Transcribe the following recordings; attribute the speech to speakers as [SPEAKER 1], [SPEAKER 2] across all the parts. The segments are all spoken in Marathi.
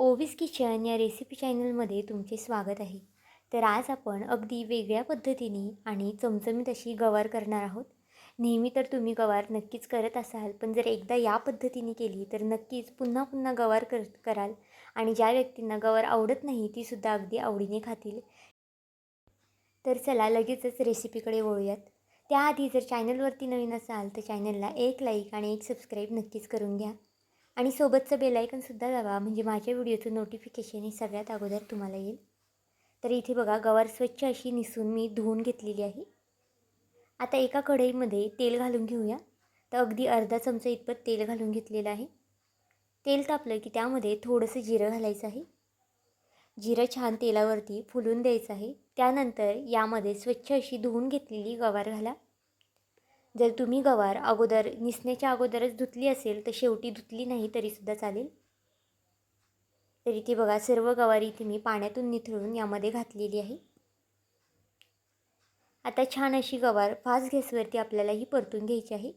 [SPEAKER 1] ओविस किचन या रेसिपी चॅनलमध्ये तुमचे स्वागत आहे. तर आज आपण अगदी वेगळ्या पद्धतीने आणि चमचमीत अशी गवार करणार आहोत. नेहमी तर तुम्ही गवार नक्कीच करत असाल पण जर एकदा या पद्धतीने केली तर नक्कीच पुन्हा पुन्हा गवार कर कराल. आणि ज्या व्यक्तींना गवार आवडत नाही तीसुद्धा अगदी आवडीने खातील. तर चला लगेचच रेसिपीकडे वळूयात. त्याआधी जर चॅनलवरती नवीन असाल तर चॅनलला एक लाईक आणि एक सबस्क्राईब नक्कीच करून घ्या. आणि सोबतचं बेलायकनसुद्धा दाबा. म्हणजे माझ्या व्हिडिओचं नोटिफिकेशन हे सगळ्यात अगोदर तुम्हाला येईल. तर इथे बघा गवार स्वच्छ अशी निसून मी धुवून घेतलेली आहे. आता एका कढईमध्ये तेल घालून घेऊया. तर अगदी अर्धा चमचा इतपत तेल घालून घेतलेलं आहे. तेल तापलं की त्यामध्ये थोडंसं जिरं घालायचं आहे. जिरं छान तेलावरती फुलून द्यायचं आहे. त्यानंतर यामध्ये स्वच्छ अशी धुवून घेतलेली गवार घाला. जर तुम्ही गवार अगोदर निसण्याच्या अगोदरच धुतली असेल तर शेवटी धुतली नाही तरीसुद्धा चालेल. तर इथे बघा सर्व गवारी इथे मी पाण्यातून निथळून यामध्ये घातलेली आहे. आता छान अशी गवार फास्ट गॅसवरती आपल्याला ही परतून घ्यायची आहे.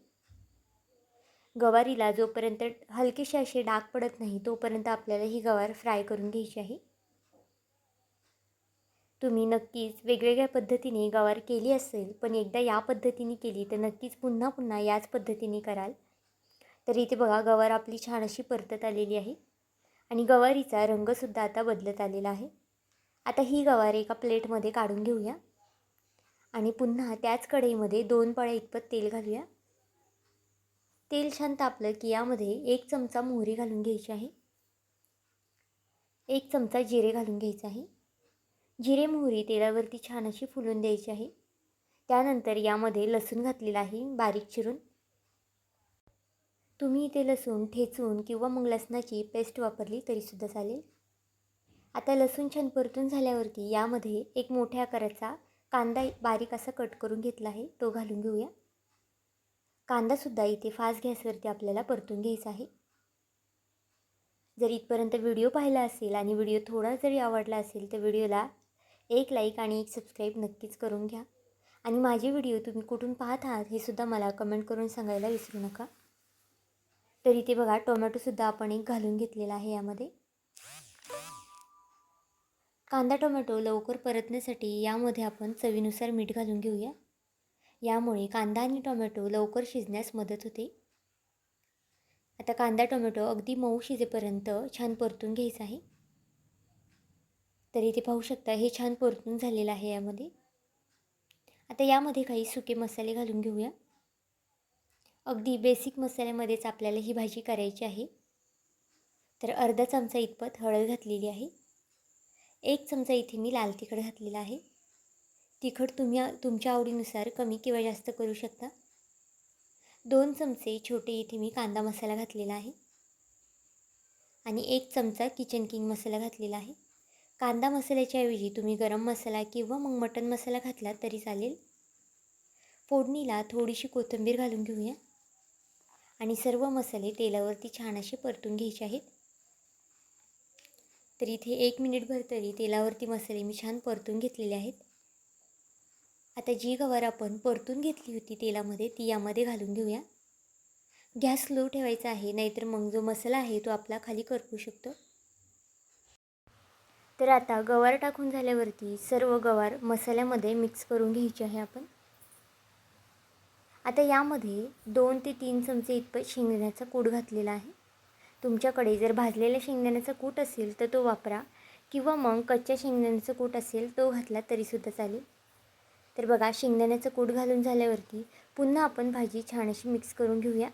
[SPEAKER 1] गवारीला जोपर्यंत हलकेसे असे डाग पडत नाही तोपर्यंत आपल्याला ही गवार फ्राय करून घ्यायची आहे. तुम्ही नक्कीच वेगवेगळ्या पद्धतीने गवार केली असेल पण एकदा या पद्धतीने केली तर नक्कीच पुन्हा पुन्हा याच पद्धतीने कराल. तर इथे बघा गवार आपली छान अशी परतत आलेली आहे आणि गवारीचा रंगसुद्धा आता बदलत आलेला आहे. आता ही गवार एका प्लेटमध्ये काढून घेऊया आणि पुन्हा त्याच कढईमध्ये दोन पळ्या इतपत तेल घालूया. तेल छान तापलं की यामध्ये एक चमचा मोहरी घालून घ्यायची आहे. एक चमचा जिरे घालून घ्यायचं आहे. जिरे मोहरी तेलावरती छान अशी फुलून द्यायची आहे. त्यानंतर यामध्ये लसूण घातलेला आहे बारीक चिरून. तुम्ही इथे लसूण ठेचून किंवा मग लसणाची पेस्ट वापरली तरीसुद्धा चालेल. आता लसूण छान परतून झाल्यावरती यामध्ये एक मोठ्या आकाराचा कांदा बारीक असा कट करून घेतला आहे तो घालून घेऊया. कांदासुद्धा इथे फास्ट गॅसवरती आपल्याला परतून घ्यायचा आहे. जर इथपर्यंत व्हिडिओ पाहिला असेल आणि व्हिडिओ थोडा जरी आवडला असेल तर व्हिडिओला एक लाईक आणि एक सबस्क्राईब नक्कीच करून घ्या. आणि माझे व्हिडिओ तुम्ही कुठून पाहत आहात हे सुद्धा मला कमेंट करून सांगायला विसरू नका. तर इथे बघा टोमॅटोसुद्धा आपण एक घालून घेतलेला आहे यामध्ये. कांदा टोमॅटो लवकर परतण्यासाठी यामध्ये आपण चवीनुसार मीठ घालून घेऊया. यामुळे कांदा आणि टोमॅटो लवकर शिजण्यास मदत होते. आता कांदा टोमॅटो अगदी मऊ शिजेपर्यंत छान परतून घ्यायचं आहे. तर इथे पाहू शकता हे छान परतून झालेलं आहे यामध्ये. आता यामध्ये काही सुके मसाले घालून घेऊया. अगदी बेसिक मसाल्यामध्येच आपल्याला ही भाजी करायची आहे. तर अर्धा चमचा इतपत हळद घातलेली आहे. एक चमचा इथे मी लाल तिखट घातलेला आहे. तिखट तुम्ही तुमच्या आवडीनुसार कमी किंवा जास्त करू शकता. दोन चमचे छोटे इथे मी कांदा मसाला घातलेला आहे. आणि एक चमचा किचन किंग मसाला घातलेला आहे. कांदा मसाल्याच्या ऐवजी तुम्ही गरम मसाला किंवा मग मटन मसाला घातला तरी चालेल. फोडणीला थोडीशी कोथिंबीर घालून घेऊया. आणि सर्व मसाले तेलावरती छान असे परतून घ्यायचे आहेत. तर इथे एक मिनिटभर तरी तेलावरती मसाले मी छान परतून घेतलेले आहेत. आता जी गवार आपण परतून घेतली होती तेलामध्ये ती यामध्ये घालून घेऊया. गॅस स्लो ठेवायचा आहे नाहीतर मग जो मसाला आहे तो आपला खाली करपू शकतो. तर आता गवार टाकून झाल्यावरती सर्व गवार मसाल्यामध्ये मिक्स करून घ्यायची आहे आपण. आता यामध्ये दोन ते तीन चमचे इतपत शेंगदाण्याचा कूट घातलेला आहे. तुमच्याकडे जर भाजलेल्या शेंगदाण्याचा कूट असेल तर तो वापरा किंवा मग कच्च्या शेंगदाण्याचा कूट असेल तो घातला तरीसुद्धा चालेल. तर बघा शेंगदाण्याचं कूट घालून झाल्यावरती पुन्हा आपण भाजी छान अशी मिक्स करून घेऊया.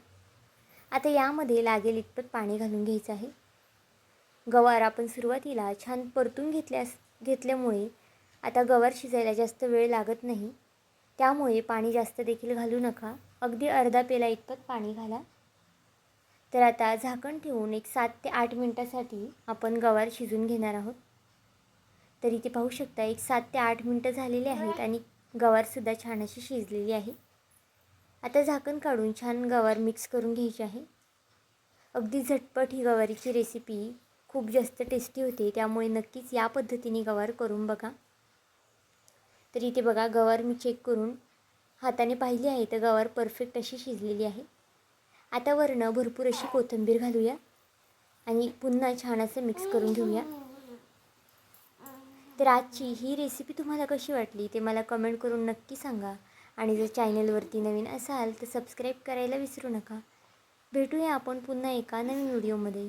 [SPEAKER 1] आता यामध्ये लागेल इतपत पाणी घालून घ्यायचं आहे. गवार आपण सुरुवातीला छान परतून घेतल्यास घेतल्यामुळे आता गवार शिजायला जास्त वेळ लागत नाही. त्यामुळे पाणी जास्त देखील घालू नका. अगदी अर्धा पेला इतपत पाणी घाला. तर आता झाकण ठेवून एक सात ते आठ मिनटासाठी आपण गवार शिजून घेणार आहोत. तर इथे पाहू शकता एक सात ते आठ मिनटं झालेले आहेत आणि गवारसुद्धा छान अशी शिजलेली आहे. आता झाकण काढून छान गवार मिक्स करून घ्यायची आहे. अगदी झटपट ही गवारीची रेसिपी खूप जास्त टेस्टी होते. त्यामुळे नक्कीच या पद्धतीने गवार करून बघा. तर इथे बघा गवार मी चेक करून हाताने पाहिली आहे. तर गवार परफेक्ट अशी शिजलेली आहे. आता वरनं भरपूर अशी कोथिंबीर घालूया आणि पुन्हा छान असं मिक्स करून घेऊया. तर आजची ही रेसिपी तुम्हाला कशी वाटली ते मला कमेंट करून नक्की सांगा. आणि जर चॅनलवरती नवीन असाल तर सबस्क्राईब करायला विसरू नका. भेटूया आपण पुन्हा एका नवीन व्हिडिओमध्ये